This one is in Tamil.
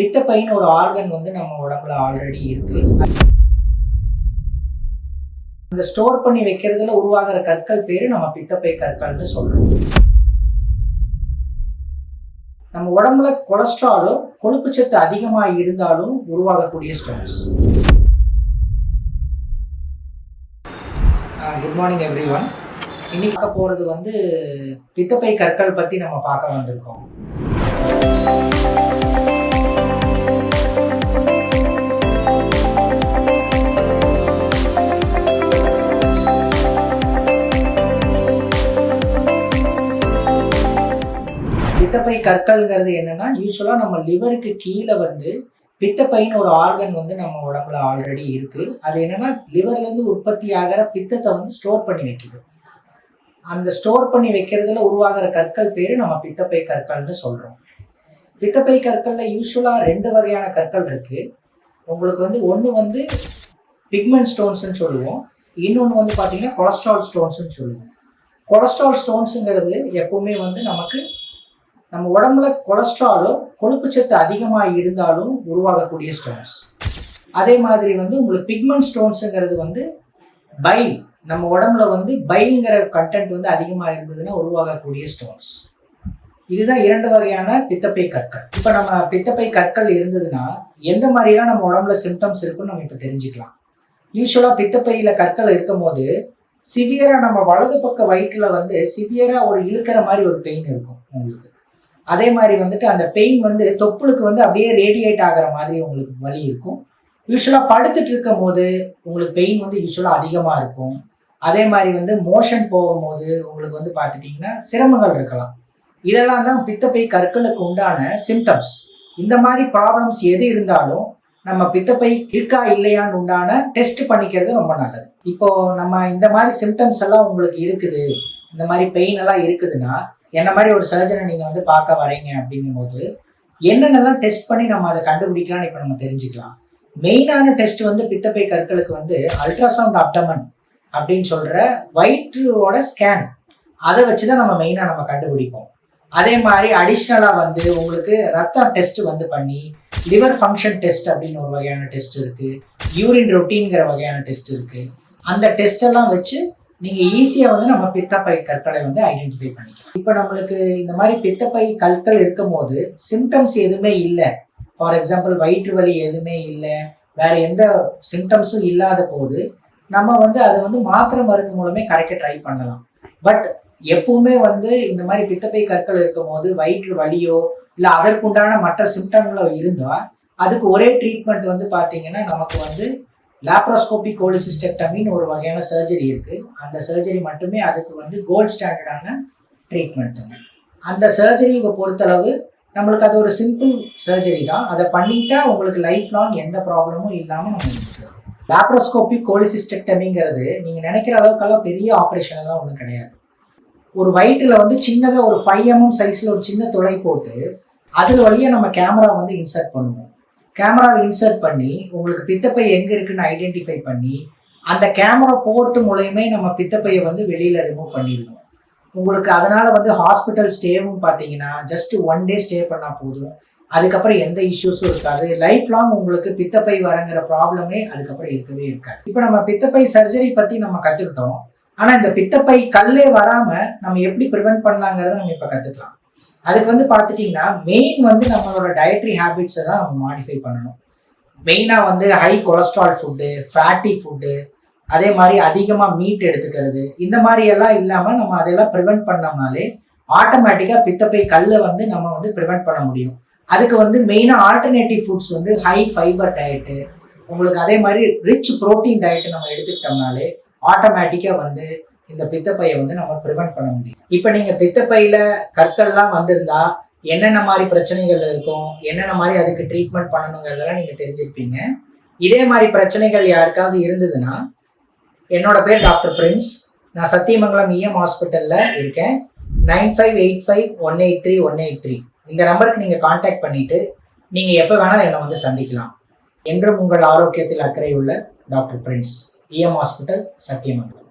பித்தப்பைன்னு ஒரு ஆர்கன் வந்து நம்ம உடம்புல ஆல்ரெடி இருக்கு. அந்த ஸ்டோர் பண்ணி வைக்கிறதுல உருவாகிற கற்கள் பேரு நம்ம பித்தப்பை கற்கள்னு சொல்றோம். நம்ம உடம்புல கொலஸ்ட்ராலோ கொழுப்புச்சத்து அதிகமாக இருந்தாலும் உருவாகக்கூடிய stones good morning everyone இன்னைக்கு போகிறது போறது வந்து பித்தப்பை கற்கள் பத்தி நம்ம பார்க்க வந்திருக்கோம். பித்தப்பை கற்கள்ங்கிறது என்னன்னா யூஸ்வலா நம்ம லிவருக்கு கீழே வந்து பித்தப்பைன்னு ஒரு ஆர்கன் வந்து நம்ம உடம்புல ஆல்ரெடி இருக்கு. அது என்னன்னா லிவர்ல இருந்து உற்பத்தி ஆகிற பித்தத்தை வந்து ஸ்டோர் பண்ணி வைக்குது. அந்த ஸ்டோர் பண்ணி வைக்கிறதுல உருவாகிற கற்கள் பேரு நம்ம பித்தப்பை கற்கள்னு சொல்றோம். பித்தப்பை கற்கள்ல யூஸ்வலா ரெண்டு வகையான கற்கள் இருக்கு. உங்களுக்கு வந்து ஒன்று வந்து பிக்மெண்ட் ஸ்டோன்ஸ்னு சொல்லுவோம். இன்னொன்று வந்து பார்த்தீங்கன்னா கொலஸ்ட்ரால் ஸ்டோன்ஸ்னு சொல்லுவோம். கொலஸ்ட்ரால் ஸ்டோன்ஸுங்கிறது எப்பவுமே வந்து நமக்கு நம்ம உடம்புல கொலஸ்ட்ராலோ கொழுப்பு சத்து அதிகமாக இருந்தாலும் உருவாகக்கூடிய ஸ்டோன்ஸ் அதே மாதிரி வந்து உங்களுக்கு பிக்மெண்ட் ஸ்டோன்ஸுங்கிறது வந்து பைல் நம்ம உடம்புல வந்து பைல்ங்கிற கண்டென்ட் வந்து அதிகமாக இருந்ததுன்னா உருவாகக்கூடிய ஸ்டோன்ஸ் இதுதான் இரண்டு வகையான பித்தப்பை கற்கள். இப்போ நம்ம பித்தப்பை கற்கள் இருந்ததுன்னா எந்த மாதிரிலாம் நம்ம உடம்புல சிம்டம்ஸ் இருக்குன்னு நம்ம இப்போ தெரிஞ்சுக்கலாம். யூஸ்வலாக பித்தப்பையில் கற்கள் இருக்கும் போது சிவியராக நம்ம வலது பக்க வயிற்றில் வந்து சிவியராக ஒரு இழுக்கிற மாதிரி ஒரு பெயின் இருக்கும் உங்களுக்கு. அதே மாதிரி வந்துட்டு அந்த பெயின் வந்து தொப்புளுக்கு வந்து அப்படியே ரேடியேட் ஆகிற மாதிரி உங்களுக்கு வலி இருக்கும். யூஸ்வலாக படுத்துட்டு இருக்கும் போது உங்களுக்கு பெயின் வந்து யூஸ்வலாக அதிகமாக இருக்கும். அதே மாதிரி வந்து மோஷன் போகும்போது உங்களுக்கு வந்து பார்த்துட்டிங்கன்னா சிரமங்கள் இருக்கலாம். இதெல்லாம் தான் பித்தப்பை கற்களுக்கு உண்டான சிம்டம்ஸ் இந்த மாதிரி ப்ராப்ளம்ஸ் எது இருந்தாலும் நம்ம பித்தப்பை இருக்கா இல்லையான்னு உண்டான டெஸ்ட் பண்ணிக்கிறது ரொம்ப நல்லது. இப்போ நம்ம இந்த மாதிரி சிம்டம்ஸ் எல்லாம் உங்களுக்கு இருக்குது இந்த மாதிரி பெயின் எல்லாம் இருக்குதுன்னா என்ன மாதிரி ஒரு சர்ஜனை நீங்க வந்து பார்க்க வரீங்க அப்படிங்கும்போது என்னென்னலாம் டெஸ்ட் பண்ணி நம்ம அதை கண்டுபிடிக்கலாம்னு இப்போ நம்ம தெரிஞ்சுக்கலாம். மெயினான டெஸ்ட் வந்து பித்தப்பை கற்களுக்கு வந்து அல்ட்ராசவுண்ட் அப்டமன் அப்படின்னு சொல்ற வயிற்றுவோட ஸ்கேன் அதை வச்சு தான் நம்ம மெயினாக நம்ம கண்டுபிடிப்போம். அதே மாதிரி அடிஷ்னலாக வந்து உங்களுக்கு ரத்த டெஸ்ட் வந்து பண்ணி லிவர் ஃபங்க்ஷன் டெஸ்ட் அப்படின்னு ஒரு வகையான டெஸ்ட் இருக்கு. யூரின் ரொட்டீன்கிற வகையான டெஸ்ட் இருக்கு. அந்த டெஸ்ட் எல்லாம் வச்சு நீங்க ஈஸியா வந்து நம்ம பித்தப்பை கற்களை வந்து ஐடென்டிஃபை பண்ணிக்கலாம். இப்போ நம்மளுக்கு இந்த மாதிரி பித்தப்பை கற்கள் இருக்கும் போது சிம்டம்ஸ் எதுவுமே இல்லை. ஃபார் எக்ஸாம்பிள் வயிற்று வலி எதுவுமே இல்லை. வேற எந்த சிம்டம்ஸும் இல்லாத போது நம்ம வந்து அதை வந்து மாத்திரை மருந்து மூலமே கரைக்க ட்ரை பண்ணலாம். பட் எப்பவுமே வந்து இந்த மாதிரி பித்தப்பை கற்கள் இருக்கும் போது வயிற்று வலியோ இல்லை அதற்குண்டான மற்ற சிம்டம்களோ இருந்தால் அதுக்கு ஒரே ட்ரீட்மெண்ட் வந்து பார்த்தீங்கன்னா நமக்கு வந்து லாப்ரோஸ்கோபி கோலிசிஸ்டெக்டமின்னு ஒரு வகையான சர்ஜரி இருக்கு. அந்த சர்ஜரி மட்டுமே அதுக்கு வந்து கோல்ட் ஸ்டாண்டர்டான ட்ரீட்மெண்ட்டுங்க அந்த சர்ஜரி பொறுத்தளவு நம்மளுக்கு அது ஒரு சிம்பிள் சர்ஜரி தான். அதை பண்ணிட்டா உங்களுக்கு லைஃப் லாங் எந்த ப்ராப்ளமும் இல்லாமல் நம்ம இருக்கலாம் கோலிசிஸ்டெக்டமிங்கிறது நீங்கள் நினைக்கிற அளவுக்கெல்லாம் பெரிய ஆப்ரேஷன் எல்லாம் ஒன்றும் கிடையாது. ஒரு வயிற்றில் வந்து சின்னதாக ஒரு ஃபைவ் எம்எம் சைஸில் ஒரு சின்ன துளை போட்டு அதில் வழியாக நம்ம கேமரா வந்து இன்சர்ட் பண்ணுவோம். கேமராவை இன்சர்ட் பண்ணி உங்களுக்கு பித்தப்பை எங்கே இருக்குன்னு ஐடென்டிஃபை பண்ணி அந்த கேமரா போர்ட்டு மூலயமே நம்ம பித்தப்பையை வந்து வெளியில் ரிமூவ் பண்ணிடுவோம். உங்களுக்கு அதனால் வந்து ஹாஸ்பிட்டல் ஸ்டேவும் பார்த்தீங்கன்னா ஜஸ்ட் ஒன் டே ஸ்டே பண்ணால் போதும். அதுக்கப்புறம் எந்த இஷ்யூஸும் இருக்காது. லைஃப் லாங் உங்களுக்கு பித்தப்பை வரங்கிற ப்ராப்ளமே அதுக்கப்புறம் இருக்கவே இருக்காது. இப்போ நம்ம பித்தப்பை சர்ஜரி பற்றி நம்ம கற்றுக்கிட்டோம் ஆனால் இந்த பித்தப்பை கல்லே வராமல் நம்ம எப்படி ப்ரிவென்ட் பண்ணலாங்கிறத நம்ம இப்போ கற்றுக்கலாம் அதுக்கு வந்து பார்த்துட்டிங்கன்னா மெயின் வந்து நம்மளோட டயட்ரி ஹேபிட்ஸை தான் நம்ம மாடிஃபை பண்ணணும். மெயினாக வந்து high cholesterol food fatty food அதே மாதிரி அதிகமாக மீட் எடுத்துக்கிறது. இந்த மாதிரி எல்லாம் இல்லாமல் நம்ம அதெல்லாம் ப்ரிவென்ட் பண்ணோம்னாலே ஆட்டோமேட்டிக்காக பித்தப்பை கல்லை வந்து நம்ம வந்து ப்ரிவென்ட் பண்ண முடியும். அதுக்கு வந்து மெயினாக ஆல்டர்னேட்டிவ் ஃபுட்ஸ் வந்து ஹை ஃபைபர் டயட்டு உங்களுக்கு அதே மாதிரி ரிச் ப்ரோட்டீன் டயட்டு நம்ம எடுத்துக்கிட்டோம்னாலே ஆட்டோமேட்டிக்காக வந்து இந்த பித்தப்பையை வந்து நம்ம ப்ரிவெண்ட் பண்ண முடியும். இப்போ நீங்கள் பித்தப்பையில் கற்கள்லாம் வந்திருந்தா என்னென்ன மாதிரி பிரச்சனைகள் இருக்கும்? என்னென்ன மாதிரி அதுக்கு ட்ரீட்மெண்ட் பண்ணணுங்கிறதெல்லாம் நீங்கள் தெரிஞ்சிருப்பீங்க. இதே மாதிரி பிரச்சனைகள் யாருக்காவது இருந்ததுன்னா என்னோட பேர் டாக்டர் பிரின்ஸ். நான் சத்தியமங்கலம் இஎம் ஹாஸ்பிட்டலில் இருக்கேன். Nine five eight five one eight three one eight three. இந்த நம்பருக்கு நீங்கள் காண்டாக்ட் பண்ணிவிட்டு நீங்கள் எப்போ வேணாலும் என்னை வந்து சந்திக்கலாம். என்றும் உங்கள் ஆரோக்கியத்தில் அக்கறை உள்ள doctor Prince. EM hospital Sathyamangalam.